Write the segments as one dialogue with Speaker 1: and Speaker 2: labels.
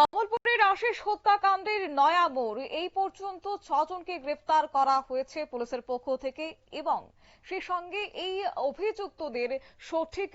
Speaker 1: কমলপুরের আশিস হত্যাকাণ্ডের নয়া মোড় এই পর্যন্ত ছজনকে গ্রেফতার করা হয়েছে পুলিশের পক্ষ থেকে এবং সেই সঙ্গে এই অভিযুক্তদের সঠিক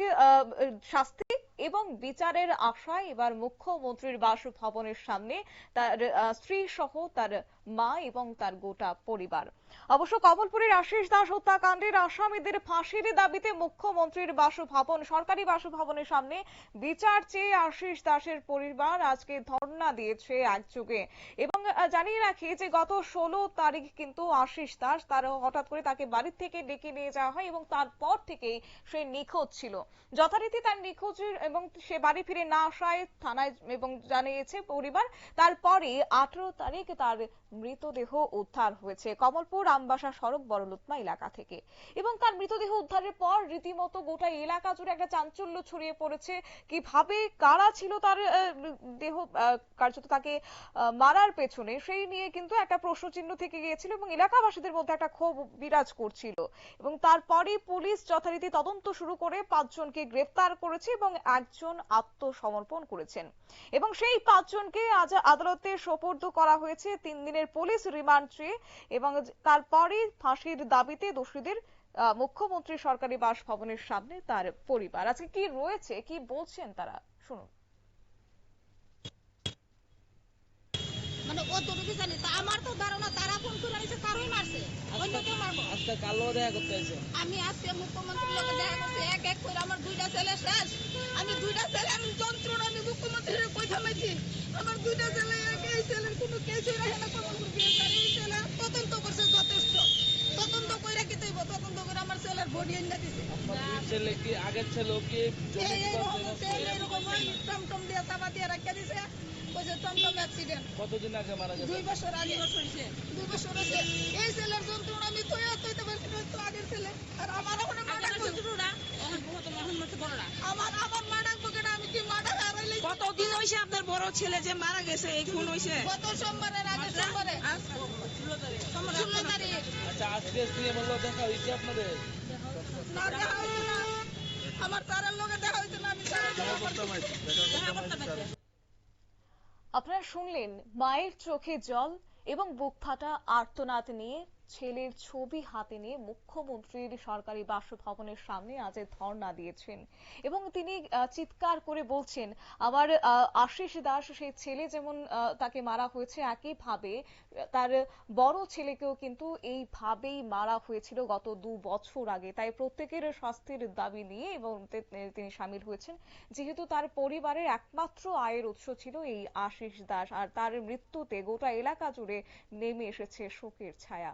Speaker 1: শাস্তি এবং বিচারের আশায় এবার মুখ্যমন্ত্রীর বাসভবনের সামনে তার স্ত্রী সহ তার মা এবং তার গোটা পরিবার। অবশ্য কমলপুরের আশিস দাস হত্যাকাণ্ডের আসামিদের ফাঁসির দাবিতে মুখ্যমন্ত্রীর বাসভবন, সরকারি বাসভবনের সামনে বিচার চেয়ে আশিস দাসের পরিবার আজকে ধর্ণা দিয়েছে একযোগে এবং জানিয়ে রাখি যে গত ষোলো তারিখ কিন্তু আশিস দাস তার হঠাৎ করে তাকে বাড়ির থেকে ডেকে নিয়ে যাওয়া হয় এবং তারপর থেকেই সে নিখোঁজ ছিল। যথারীতি তার নিখোঁজের এবং সে বাড়ি ফিরে না আসায় থানায় এবং জানিয়েছে পরিবার, তারপরে আঠারো তারিখ তার মৃতদেহ উদ্ধার হয়েছে কমলপুর আমবাসা সড়ক বড়লুতমা এলাকা থেকে। এবং তার মৃতদেহ উদ্ধারের পর রীতিমতো গোটা এলাকা জুড়ে একটা চাঞ্চল্য ছড়িয়ে পড়েছে। কীভাবে, কারা ছিল তার দেহ কার্যত তাকে মারার পেছনে, সেই নিয়ে কিন্তু একটা প্রশ্নচিহ্ন থেকে গিয়েছিল এবং এলাকাবাসীদের মধ্যে একটা ক্ষোভ বিরাজ করছিল। এবং তারপরে পুলিশ যথারীতি তদন্ত শুরু করে পাঁচজনকে গ্রেফতার করেছে এবং একজন আত্মসমর্পণ করেছেন। এবং সেই পাঁচজনকে আজ আদালতে সোপর্দ করা হয়েছে। তিন দিনের পুলিশ রিমান্ড চেয়ে এবং তারপরে ফাঁসির দাবিতে দোষীদের মুখ্যমন্ত্রী সরকারি বাসভবনের সামনে তার পরিবার। আজকে কি রয়েছে? কি বলছেন তারা? শুনুন।
Speaker 2: মানে অতটুকু জানি? তা আমার তো ধারণা তারা ফোন করে নিছে তারই মারছে। কেউ
Speaker 3: কালো দেখা করতে আছে।
Speaker 2: আমি আজকে মুখ্যমন্ত্রীর লগে দেখা করছি এক এক করে আমার দুইটা ছেলে শেষ। আমি দুইটা ছেলে আমি যন্ত্রণা আমি মুখ্যমন্ত্রীর কই থামাইছি? আমার দুইটা ছেলে এক এই ছেলের কোনো কেসই রাখে না কোনো এই ছেলে তদন্ত করছে যথেষ্ট। তদন্ত কইরা কি তৈব? তদন্ত করে আমার ছেলের বডি এনে দিছে।
Speaker 3: ছেলে কি আগের ছেলে কি
Speaker 2: ওই টমটম দিয়ে চাপা দিয়ে রাখিয়ে দিছে। কইছে টমটম অ্যাক্সিডেন্ট
Speaker 3: কতদিন আগে মারা গেছে?
Speaker 2: দুই বছর আগে। বছর হয়েছে দুই বছর হয়েছে এই ছেলের যন্ত্রণা আমি তো তৈতে পারছি না তো আগের ছেলে আর আমার এখন মাডাক যন্ত্রণা আমার আমার মাডাক বকেটা আমি কি মাডাক হারাইলে
Speaker 4: কতদিন হয়েছে আপনার বড় ছেলে যে মারা গেছে এই খুন হয়েছে
Speaker 2: গত সোমবারের আগে সোমবারে। ষোলো তারিখ।
Speaker 3: আচ্ছা আজকে সিএম দেখা হয়েছে আপনাদের?
Speaker 2: না দেখা হয়েছে না। আমার তারার লোকে দেখা হয়েছে না আমি তারার দেখা করতে
Speaker 1: আপনারা শুনলেন মায়ের চোখে জল এবং বুক ফাটা আর্তনাদ নিয়ে ছেলের ছবি হাতে নিয়ে মুখ্যমন্ত্রীর সরকারি বাসভবনের সামনে আজ ধর্ণা দিয়েছেন। এবং তিনি চিৎকার করে বলছেন আমার আশিস দাস সেই ছেলে যেমন তাকে মারা হয়েছে একইভাবে, তার বড় ছেলেকেও কিন্তু এইভাবেই মারা হয়েছিল গত দু বছর আগে। তাই প্রত্যেকের স্বাস্থ্যের দাবি নিয়ে এবং তিনি সামিল হয়েছেন। যেহেতু তার পরিবারের একমাত্র আয়ের উৎস ছিল এই আশিস দাস, আর তার মৃত্যুতে গোটা এলাকা জুড়ে নেমে এসেছে শোকের ছায়া।